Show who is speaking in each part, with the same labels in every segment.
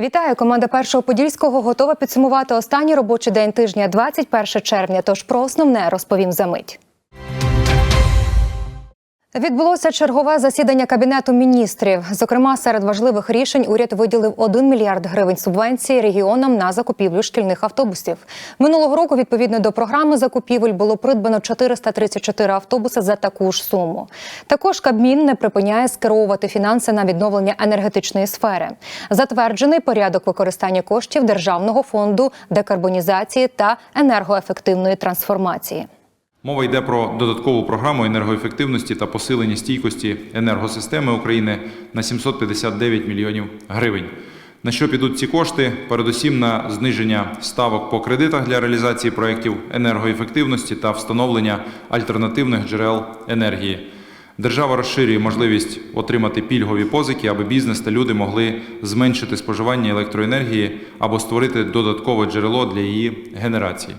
Speaker 1: Вітаю! Команда першого подільського готова підсумувати останній робочий день тижня, 21 червня. Тож про основне розповім за мить. Відбулося чергове засідання кабінету міністрів. Зокрема, серед важливих рішень уряд виділив 1 мільярд гривень субвенції регіонам на закупівлю шкільних автобусів. Минулого року, відповідно до програми закупівель, було придбано 434 автобуси за таку ж суму. Також Кабмін не припиняє скеровувати фінанси на відновлення енергетичної сфери. Затверджений порядок використання коштів Державного фонду декарбонізації та енергоефективної трансформації.
Speaker 2: Мова йде про додаткову програму енергоефективності та посилення стійкості енергосистеми України на 759 мільйонів гривень. На що підуть ці кошти? Передусім на зниження ставок по кредитах для реалізації проєктів енергоефективності та встановлення альтернативних джерел енергії. Держава розширює можливість отримати пільгові позики, аби бізнес та люди могли зменшити споживання електроенергії або створити додаткове джерело для її генерації.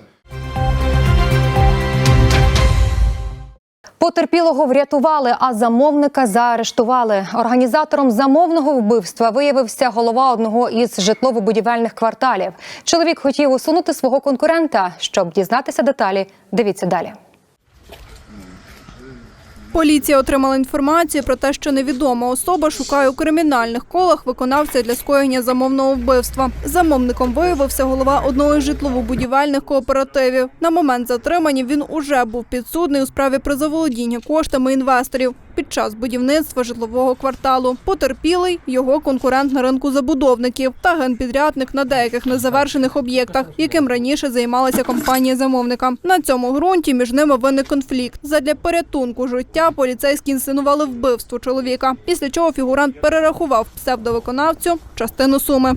Speaker 1: Потерпілого врятували, а замовника заарештували. Організатором замовного вбивства виявився голова одного із житлово-будівельних кварталів. Чоловік хотів усунути свого конкурента. Щоб дізнатися деталі, дивіться далі.
Speaker 3: Поліція отримала інформацію про те, що невідома особа шукає у кримінальних колах виконавця для скоєння замовного вбивства. Замовником виявився голова одного з житлово-будівельних кооперативів. На момент затримання він уже був підсудний у справі про заволодіння коштами інвесторів під час будівництва житлового кварталу. Потерпілий його конкурент на ринку забудовників та генпідрядник на деяких незавершених об'єктах, яким раніше займалася компанія замовника. На цьому ґрунті між ними виник конфлікт. Задля порятунку життя поліцейські інсценували вбивство чоловіка. Після чого фігурант перерахував псевдовиконавцю частину суми.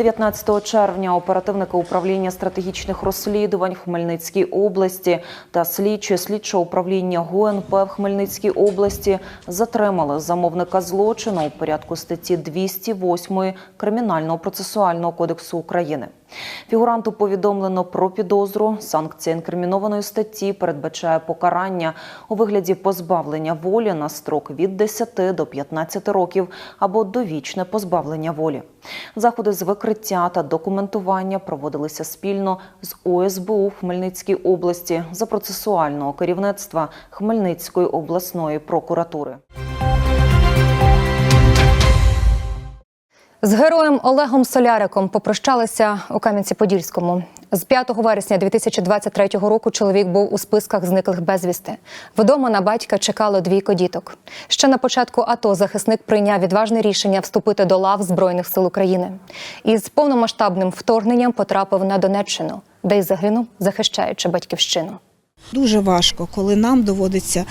Speaker 4: 19 червня оперативники управління стратегічних розслідувань в Хмельницькій області та слідчі слідчого управління ГУНП в Хмельницькій області затримали замовника злочину у порядку статті 208 Кримінального процесуального кодексу України. Фігуранту повідомлено про підозру. Санкція інкримінованої статті передбачає покарання у вигляді позбавлення волі на строк від 10 до 15 років або довічне позбавлення волі. Заходи з викриття та документування проводилися спільно з ОСБУ в Хмельницькій області за процесуального керівництва Хмельницької обласної прокуратури.
Speaker 1: З героєм Олегом Соляриком попрощалися у Кам'янці-Подільському. З 5 вересня 2023 року чоловік був у списках зниклих безвісти. Вдома на батька чекало двійко діток. Ще на початку АТО захисник прийняв відважне рішення вступити до лав Збройних сил України. Із повномасштабним вторгненням потрапив на Донеччину, де й загинув, захищаючи батьківщину.
Speaker 5: Дуже важко, коли нам доводиться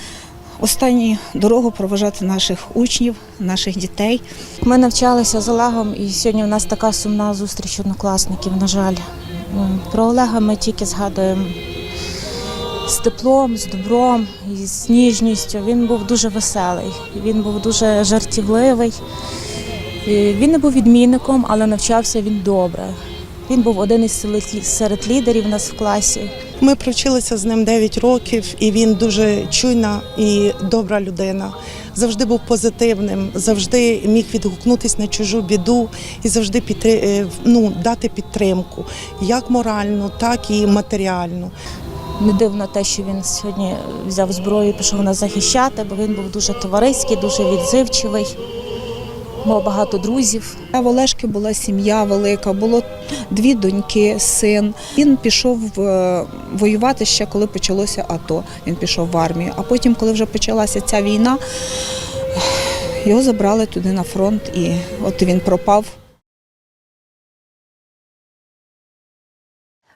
Speaker 5: останню дорогу проважати наших учнів, наших дітей.
Speaker 6: Ми навчалися з Олегом, і сьогодні в нас така сумна зустріч однокласників. На жаль, про Олега ми тільки згадуємо з теплом, з добром і з ніжністю. Він був дуже веселий, він був дуже жартівливий. Він не був відмінником, але навчався він добре. Він був один із серед лідерів у нас в класі.
Speaker 7: Ми провчилися з ним 9 років, і він дуже чуйна і добра людина. Завжди був позитивним, завжди міг відгукнутися на чужу біду і завжди підтри... е, ну, дати підтримку, як моральну, так і матеріальну.
Speaker 6: Не дивно те, що він сьогодні взяв зброю і пішов нас захищати, бо він був дуже товариський, дуже відзивчивий, мав багато друзів.
Speaker 5: В Олешки була сім'я велика, було дві доньки, син. Він пішов е, воювати ще коли почалося АТО. Він пішов в армію. А потім, коли вже почалася ця війна, його забрали туди на фронт, і от він пропав.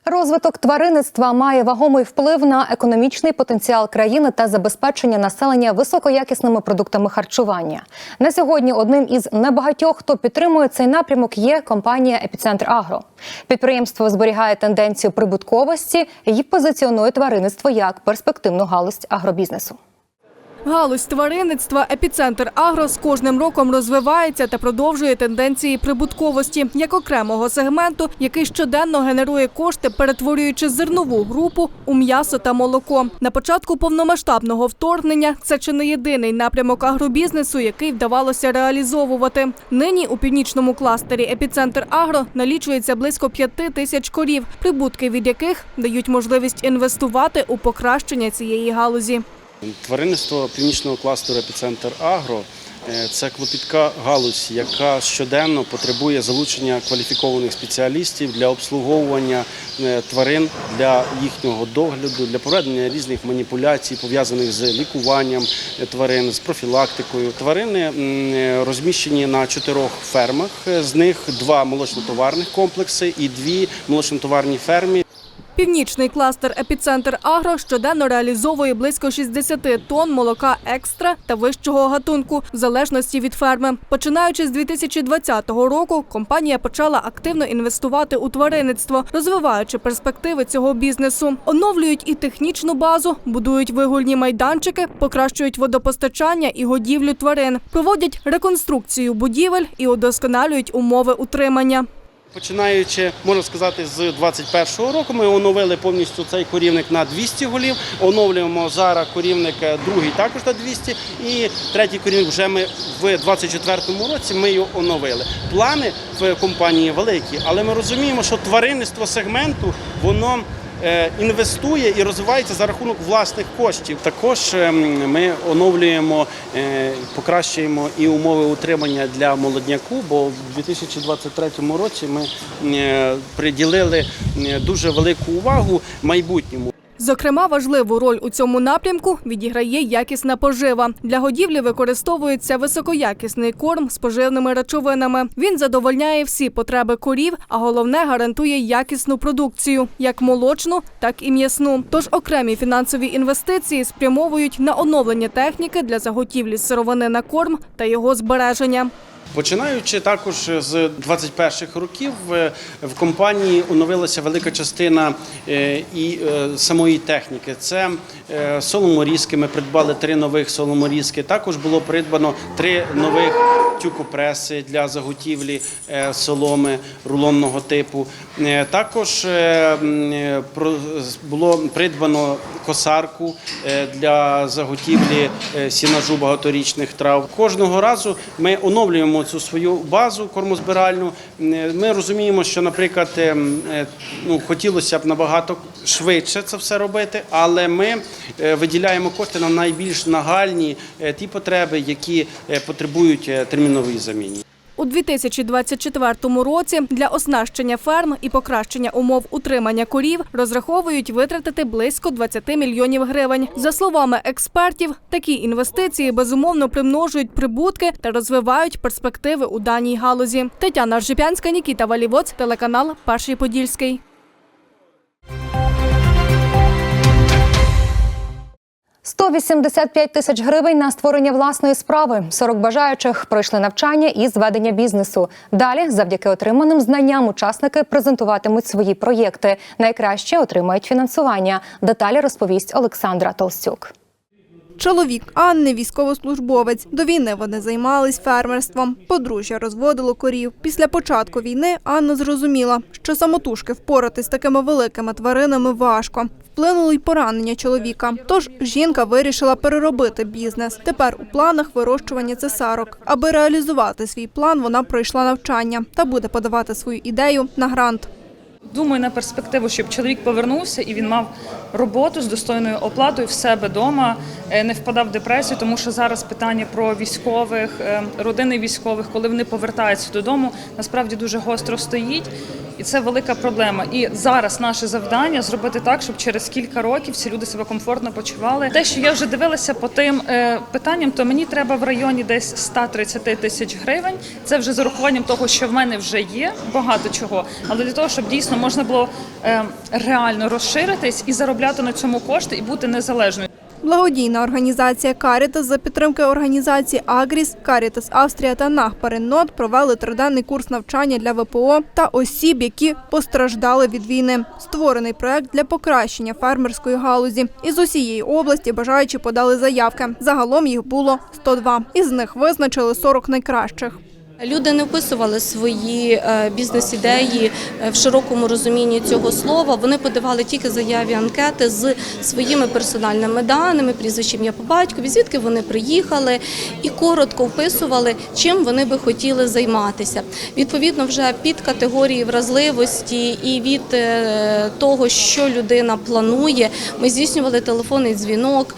Speaker 1: Розвиток тваринництва має вагомий вплив на економічний потенціал країни та забезпечення населення високоякісними продуктами харчування. На сьогодні одним із небагатьох, хто підтримує цей напрямок, є компанія Епіцентр Агро. Підприємство зберігає тенденцію прибутковості і позиціонує тваринництво як перспективну галузь агробізнесу.
Speaker 3: Галузь тваринництва епіцентр Агро з кожним роком розвивається та продовжує тенденції прибутковості як окремого сегменту, який щоденно генерує кошти, перетворюючи зернову групу у м'ясо та молоко. На початку повномасштабного вторгнення це чи не єдиний напрямок агробізнесу, який вдавалося реалізовувати. Нині у північному кластері епіцентр Агро налічується близько п'яти тисяч корів, прибутки від яких дають можливість інвестувати у покращення цієї галузі.
Speaker 8: Тваринництво північного кластеру епіцентр Агро е, це клопітка галузь, яка щоденно потребує залучення кваліфікованих спеціалістів для обслуговування е, тварин, для їхнього догляду, для проведення різних маніпуляцій, пов'язаних з лікуванням е, тварин, з профілактикою. Тварини розміщені на чотирьох фермах. З них два молочно-товарних комплекси і дві молочно-товарні ферми.
Speaker 3: Північний кластер епіцентр Агро щоденно реалізовує близько 60 тонн молока екстра та вищого гатунку, в залежності від ферми. Починаючи з 2020 року, компанія почала активно інвестувати у тваринництво, розвиваючи перспективи цього бізнесу. Оновлюють і технічну базу, будують вигульні майданчики, покращують водопостачання і годівлю тварин, проводять реконструкцію будівель і удосконалюють умови утримання.
Speaker 8: Починаючи, можна сказати, з 21-го року ми оновили повністю цей корівник на 200 голів. Оновлюємо зараз корівник е, другий також на 200 і третій корівник вже ми в 24-му році ми його оновили. Плани в компанії великі, але ми розуміємо, що тваринництво сегменту воно інвестує і розвивається за рахунок власних коштів. Також ем, ми оновлюємо, е, покращуємо і умови утримання для молодняку, бо в 2023 році ми е, приділили е, дуже велику увагу майбутньому.
Speaker 3: Зокрема, важливу роль у цьому напрямку відіграє якісна пожива. Для годівлі використовується високоякісний корм з поживними речовинами. Він задовольняє всі потреби корів, а головне гарантує якісну продукцію, як молочну, так і м'ясну. Тож окремі фінансові інвестиції спрямовують на оновлення техніки для заготівлі сировини на корм та його збереження.
Speaker 8: Починаючи також з 21-х років е, в компанії оновилася велика частина е, і е, самої техніки. Це соломорізки. Ми придбали три нових соломорізки. Також було придбано три нових тюкопреси для заготівлі соломи рулонного типу. Також було придбано косарку для заготівлі сінажу багаторічних трав. Кожного разу ми оновлюємо цю свою базу кормозбиральну. Е, Ми розуміємо, що, наприклад, е, е, ну, хотілося б набагато швидше це все робити, але ми виділяємо кошти на найбільш нагальні ті потреби, які потребують термінової заміни.
Speaker 3: У 2024 році для оснащення ферм і покращення умов утримання корів розраховують витратити близько 20 мільйонів гривень. За словами експертів, такі інвестиції безумовно примножують прибутки та розвивають перспективи у даній галузі. Тетяна Ржипянська, Нікіта Валівоць, телеканал Перший Подільський.
Speaker 1: – 185 тисяч гривень на створення власної справи. 40 бажаючих пройшли навчання і зведення бізнесу. Далі, завдяки отриманим знанням, учасники презентуватимуть свої проєкти. Найкраще отримають фінансування. Деталі розповість Олександра Толстюк.
Speaker 3: Чоловік Анни військовослужбовець. До війни вони займались фермерством. Подружжя розводило корів. Після початку війни Анна зрозуміла, що самотужки впоратись з такими великими тваринами важко. Вплинуло й поранення чоловіка. Тож жінка вирішила переробити бізнес. Тепер у планах вирощування цесарок. Аби реалізувати свій план, вона пройшла навчання та буде подавати свою ідею на грант.
Speaker 9: Думаю на перспективу, щоб чоловік повернувся і він мав роботу з достойною оплатою в себе вдома, не впадав в депресію, тому що зараз питання про військових, е, родини військових, коли вони повертаються додому, насправді дуже гостро стоїть. І це велика проблема. І зараз наше завдання зробити так, щоб через кілька років ці люди себе комфортно почували. Те, що я вже дивилася по тим е, питанням, то мені треба в районі десь 130 тисяч гривень. Це вже з урахуванням того, що в мене вже є багато чого. Але для того, щоб дійсно можна було е, реально розширитись і заробляти на цьому кошти і бути незалежною.
Speaker 10: Благодійна організація Карітас за підтримки організації Агріс, Карітас Австрія та НАГ Перенот провели триденний курс навчання для ВПО та осіб, які постраждали від війни. Створений проект для покращення фермерської галузі. Із усієї області бажаючі подали заявки. Загалом їх було 102. Із них визначили 40 найкращих.
Speaker 11: Люди не вписували свої е, бізнес-ідеї е, в широкому розумінні цього слова. Вони подавали тільки заяві анкети з своїми персональними даними, прізвищем ім'я по батькові, звідки вони приїхали, і коротко вписували, чим вони би хотіли займатися. Відповідно, вже під категорії вразливості і від е, того, що людина планує, ми здійснювали телефонний дзвінок,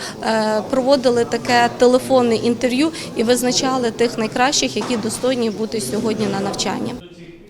Speaker 11: проводили таке телефонне інтерв'ю і визначали тих найкращих, які достойні бути сьогодні на навчання.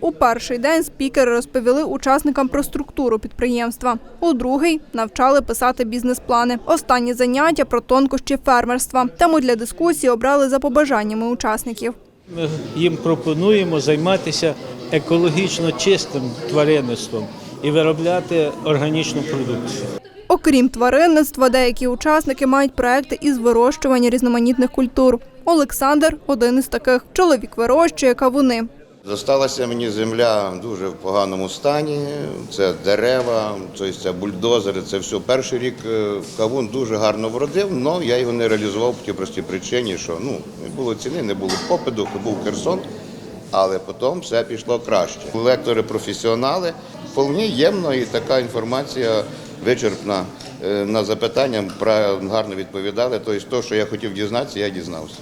Speaker 10: У перший день спікери розповіли учасникам про структуру підприємства. У другий навчали писати бізнес-плани. Останні заняття про тонкощі фермерства. Тему для дискусії обрали за побажаннями учасників.
Speaker 12: Ми їм пропонуємо займатися екологічно чистим тваринництвом і виробляти органічну продукцію.
Speaker 10: Окрім тваринництва, деякі учасники мають проекти із вирощування різноманітних культур. Олександр один із таких. Чоловік вирощує кавуни.
Speaker 13: Зосталася мені земля дуже в поганому стані. Це дерева, це бульдозери, це все. Перший рік е, кавун дуже гарно вродив, але я його не реалізував по тій простій причині, що ну, не було ціни, не було попиту, був Херсон, але потім все пішло краще. Лектори професіонали, вполне ємно і така інформація вичерпна. Е, На запитання гарно відповідали. Тобто, те, що я хотів дізнатися, я дізнався.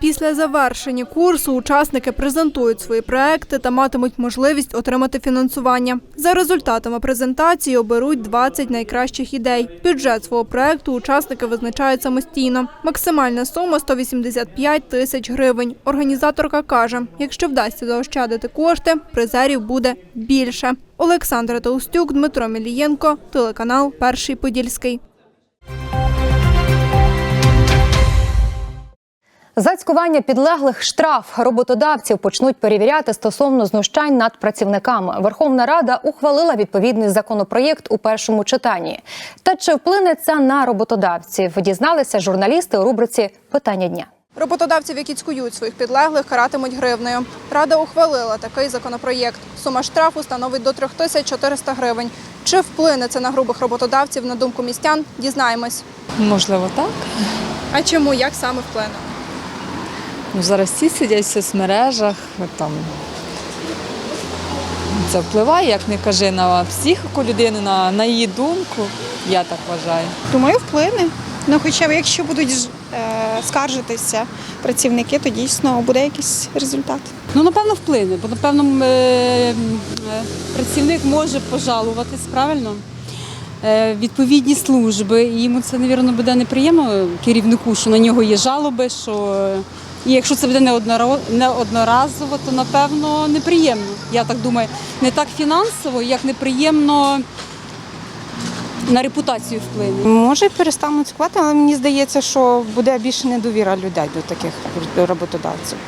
Speaker 10: Після завершення курсу учасники презентують свої проекти та матимуть можливість отримати фінансування. За результатами презентації оберуть 20 найкращих ідей. Бюджет свого проекту учасники визначають самостійно. Максимальна сума 185 тисяч гривень. Організаторка каже, якщо вдасться заощадити кошти, призерів буде більше. Олександра Толстюк, Дмитро Мілієнко, телеканал Перший Подільський.
Speaker 1: За цькування підлеглих штраф роботодавців почнуть перевіряти стосовно знущань над працівниками. Верховна Рада ухвалила відповідний законопроєкт у першому читанні. Та чи вплине це на роботодавців? Дізналися журналісти у рубриці Питання дня.
Speaker 10: Роботодавців, які цькують своїх підлеглих, каратимуть гривнею. Рада ухвалила такий законопроєкт. Сума штрафу становить до 3400 гривень. Чи вплине це на грубих роботодавців, на думку містян, дізнаємось.
Speaker 14: Можливо, так.
Speaker 10: А чому, як саме вплине?
Speaker 14: Ну, зараз всі сидять в соцмережах, там це впливає, як не кажи, на психіку людини, на, на її думку. Я так вважаю.
Speaker 15: Думаю, вплине. Ну, хоча б якщо будуть е, скаржитися працівники, то дійсно буде якийсь результат.
Speaker 14: Ну, напевно, вплине, бо напевно е, е, працівник може пожалуватись, правильно? Е, Відповідні служби, і йому це, мабуть, буде неприємно керівнику, що на нього є жалоби, що е, і якщо це буде неодноразово, то напевно неприємно. Я так думаю, не так фінансово, як неприємно на репутацію вплине.
Speaker 15: Може, перестануть складати, але мені здається, що буде більше недовіра людей до таких роботодавців.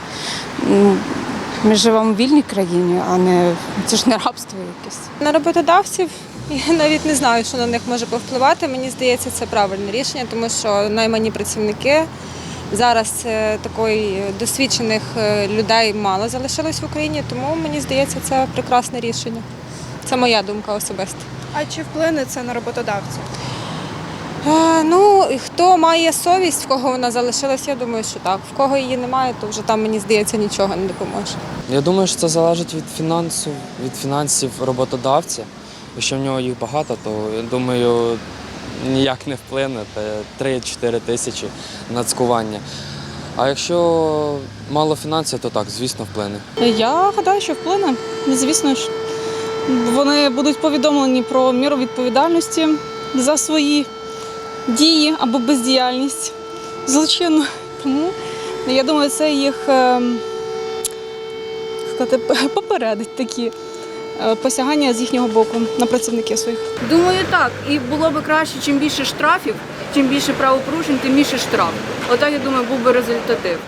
Speaker 15: Ми живемо в вільній країні, а не це ж не рабство якесь.
Speaker 16: На роботодавців я навіть не знаю, що на них може повпливати. Мені здається, це правильне рішення, тому що наймані працівники зараз е, такої досвідчених е, людей мало залишилось в Україні, тому мені здається, це прекрасне рішення. Це моя думка особиста.
Speaker 10: А чи вплине це на роботодавців?
Speaker 16: Е, Ну, хто має совість, в кого вона залишилась, я думаю, що так. В кого її немає, то вже там, мені здається, нічого не допоможе.
Speaker 17: Я думаю, що це залежить від фінансів, від фінансів роботодавця. Якщо в нього їх багато, то я думаю, ніяк не вплине. Це 3-4 тисячі на цькування. А якщо мало фінансів, то так, звісно, вплине.
Speaker 18: Я гадаю, що вплине. Звісно ж, вони будуть повідомлені про міру відповідальності за свої дії або бездіяльність злочинну. Тому я думаю, це їх ем, попередить такі посягання з їхнього боку на працівників своїх.
Speaker 19: Думаю, так. І було б краще, чим більше штрафів, чим більше правопорушень, тим більше штраф. Отак, я думаю, був би результатив.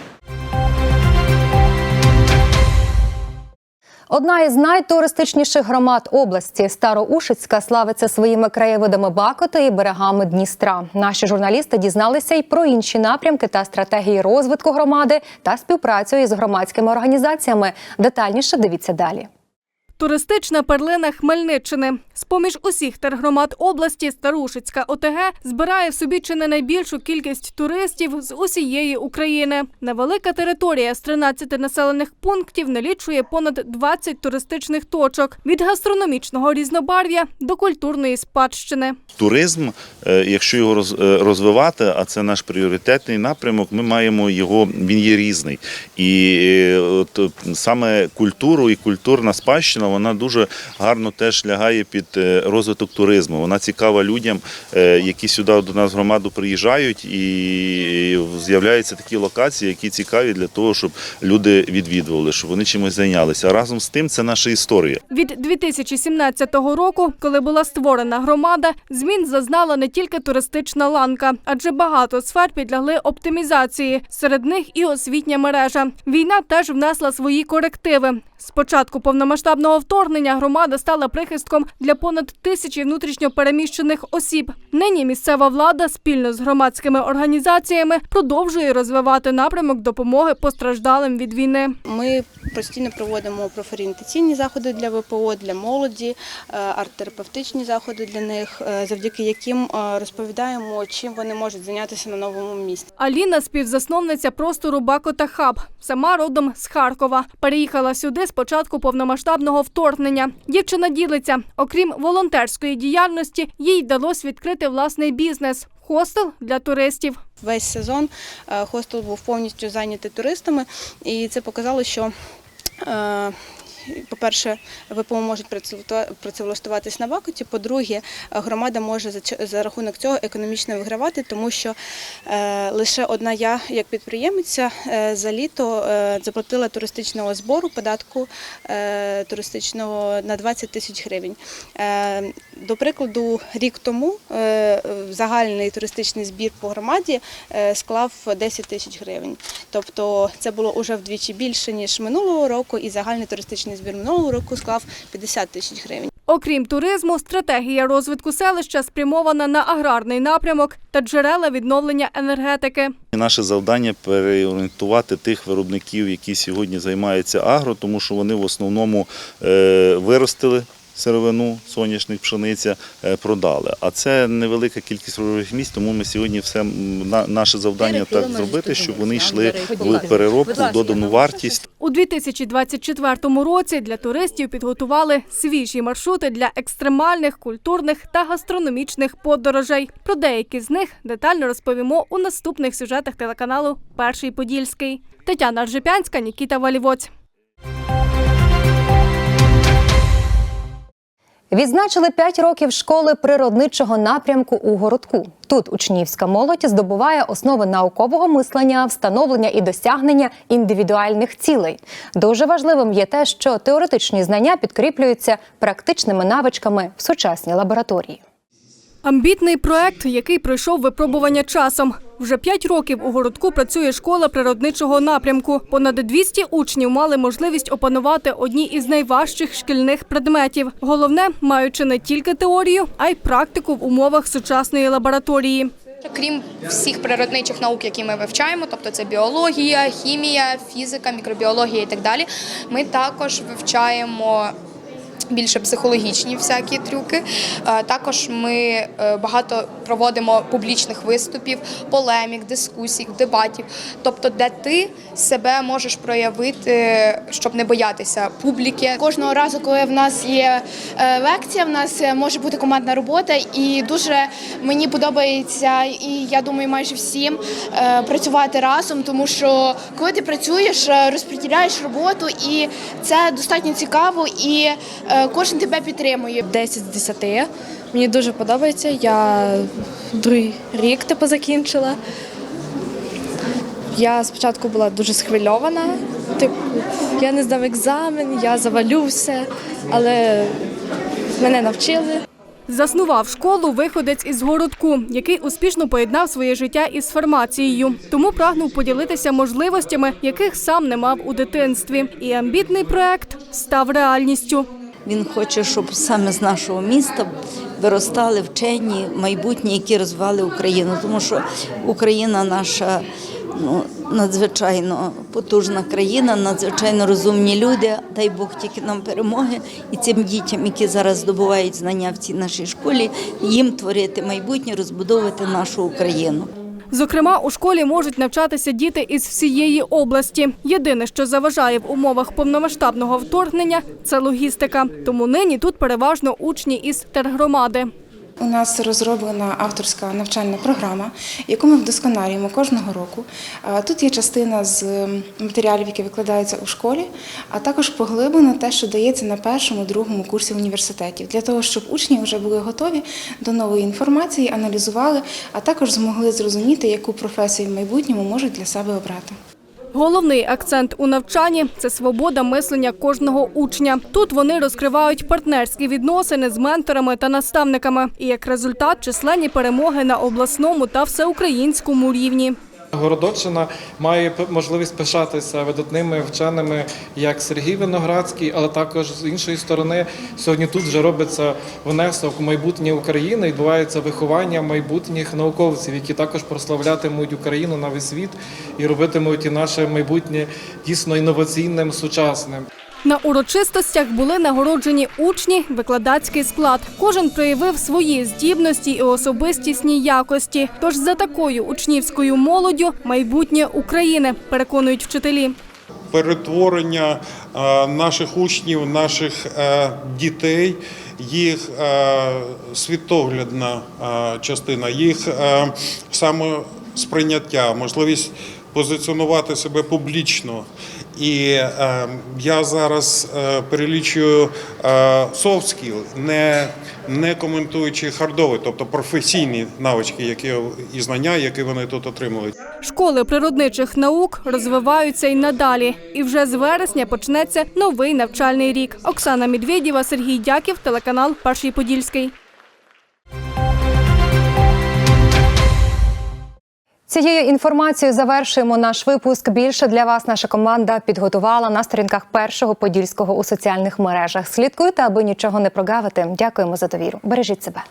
Speaker 1: Одна із найтуристичніших громад області Староушицька славиться своїми краєвидами Бакота і берегами Дністра. Наші журналісти дізналися й про інші напрямки та стратегії розвитку громади та співпрацю із громадськими організаціями. Детальніше дивіться далі.
Speaker 3: Туристична перлина Хмельниччини. З-поміж усіх тергромад області Старушицька ОТГ збирає в собі чи не найбільшу кількість туристів з усієї України. Невелика територія з 13 населених пунктів налічує понад 20 туристичних точок від гастрономічного різнобарв'я до культурної спадщини.
Speaker 20: туризм, е, якщо його е, розвивати, а це наш пріоритетний напрямок, ми маємо його, він є різний. І е, от саме культуру і культурна спадщина, вона дуже гарно теж лягає під е, розвиток туризму. Вона цікава людям, е, які сюди до нас в громаду приїжджають, і з'являються такі локації, які цікаві для того, щоб люди відвідували, щоб вони чимось зайнялися. Разом з тим це наша історія.
Speaker 3: Від 2017 року, коли була створена громада, змін зазнала не тільки туристична ланка, адже багато сфер підлягли оптимізації. Серед них і освітня мережа. Війна теж внесла свої корективи. З початку повномасштабного вторгнення громада стала прихистком для понад тисячі внутрішньопереміщених осіб. Нині місцева влада спільно з громадськими організаціями продовжує розвивати напрямок допомоги постраждалим від війни.
Speaker 21: Ми постійно проводимо профорієнтаційні заходи для ВПО, для молоді, е, арт-терапевтичні заходи для них, е, завдяки яким е, розповідаємо, чим вони можуть зайнятися на новому місці.
Speaker 3: Аліна співзасновниця простору Бакота Хаб. Сама родом з Харкова. Переїхала сюди з початку повномасштабного вторгнення. Дівчина ділиться, окрім волонтерської діяльності, їй вдалося відкрити власний бізнес хостел для туристів.
Speaker 21: Весь сезон е, хостел був повністю зайнятий туристами, і це показало, що. По-перше, ВПО можуть працевлаштуватись на Бакоті. По-друге, громада може за рахунок цього економічно вигравати, тому що е, лише одна я, як підприємиця, е, за літо е, заплатила туристичного збору, податку туристичного на 20 тисяч гривень. До прикладу, рік тому загальний туристичний збір по громаді склав 10 тисяч гривень. Тобто це було вже вдвічі більше ніж минулого року, і загальний туристичний збір минулого року склав 50 тисяч гривень.
Speaker 3: Окрім туризму, стратегія розвитку селища спрямована на аграрний напрямок та джерела відновлення енергетики.
Speaker 20: Наше завдання переорієнтувати тих виробників, які сьогодні займаються агро, тому що вони в основному е, виростили сировину, соняшник, пшениця, е, продали. А це невелика кількість робочих місць, тому ми сьогодні все на- наше завдання так зробити, щоб вони йшли в переробку, в додану вартість.
Speaker 3: У 2024 році для туристів підготували свіжі маршрути для екстремальних, культурних та гастрономічних подорожей. Про деякі з них детально розповімо у наступних сюжетах телеканалу Перший Подільський. Тетяна Ржепянська, Нікіта Валівоць.
Speaker 1: Відзначили 5 років школи природничого напрямку у городку. Тут учнівська молодь здобуває основи наукового мислення, встановлення і досягнення індивідуальних цілей. Дуже важливим є те, що теоретичні знання підкріплюються практичними навичками в сучасній лабораторії.
Speaker 3: Амбітний проект, який пройшов випробування часом. Вже п'ять років у городку працює школа природничого напрямку. Понад 200 учнів мали можливість опанувати одні із найважчих шкільних предметів. Головне, маючи не тільки теорію, а й практику в умовах сучасної лабораторії.
Speaker 22: Крім всіх природничих наук, які ми вивчаємо, тобто це біологія, хімія, фізика, мікробіологія і так далі, ми також вивчаємо. Більше психологічні всякі трюки. Е, Також ми е, багато проводимо публічних виступів, полемік, дискусій, дебатів. Тобто, де ти себе можеш проявити, щоб не боятися публіки.
Speaker 23: Кожного разу, коли в нас є е, лекція, в нас може бути командна робота, і дуже мені подобається, і я думаю, майже всім працювати разом, тому що коли ти працюєш, розподіляєш роботу, і це достатньо цікаво, і кожен тебе підтримує.
Speaker 24: 10 з 10. Мені дуже подобається. Я другий рік типу закінчила. Я спочатку була дуже схвильована. Типу, я не здав екзамен, я завалю все, але мене навчили.
Speaker 3: Заснував школу виходець із городку, який успішно поєднав своє життя із фармацією. Тому прагнув поділитися можливостями, яких сам не мав у дитинстві. І амбітний проект став реальністю.
Speaker 25: Він хоче, щоб саме з нашого міста виростали вчені майбутні, які розвивали Україну, тому що Україна наша ну, надзвичайно потужна країна, надзвичайно розумні люди. Дай Бог тільки нам перемоги і цим дітям, які зараз здобувають знання в цій нашій школі, їм творити майбутнє, розбудовувати нашу Україну.
Speaker 3: Зокрема, у школі можуть навчатися діти із всієї області. Єдине, що заважає в умовах повномасштабного вторгнення, це логістика. Тому нині тут переважно учні із тергромади.
Speaker 26: У нас розроблена авторська навчальна програма, яку ми вдосконалюємо кожного року. Тут є частина з матеріалів, які викладаються у школі, а також поглиблено те, що дається на першому, другому курсі університетів, для того, щоб учні вже були готові до нової інформації, аналізували, а також змогли зрозуміти, яку професію в майбутньому можуть для себе обрати.
Speaker 3: Головний акцент у навчанні це свобода мислення кожного учня. Тут вони розкривають партнерські відносини з менторами та наставниками. І як результат численні перемоги на обласному та всеукраїнському рівні.
Speaker 27: Городоччина має можливість пишатися видатними вченими, як Сергій Виноградський, але також з іншої сторони, сьогодні тут вже робиться внесок у майбутнє України. Відбувається виховання майбутніх науковців, які також прославлятимуть Україну на весь світ і робитимуть і наше майбутнє дійсно інноваційним, сучасним.
Speaker 3: На урочистостях були нагороджені учні, викладацький склад. Кожен проявив свої здібності і особистісні якості. Тож за такою учнівською молоддю майбутнє України, переконують вчителі.
Speaker 28: перетворення е, наших учнів, наших е, дітей, їх е, світоглядна частина, їх самосприйняття, можливість позиціонувати себе публічно. І е, я зараз е, перелічую е, soft skill, не, не коментуючи хардові, тобто професійні навички, які і знання, які вони тут отримують.
Speaker 3: Школи природничих наук розвиваються й надалі. І вже з вересня почнеться новий навчальний рік. Оксана Медведєва, Сергій Дяків, телеканал Перший Подільський.
Speaker 1: Цією інформацією завершуємо наш випуск. Більше для вас наша команда підготувала на сторінках першого подільського у соціальних мережах. Слідкуйте, аби нічого не прогавити. Дякуємо за довіру. Бережіть себе.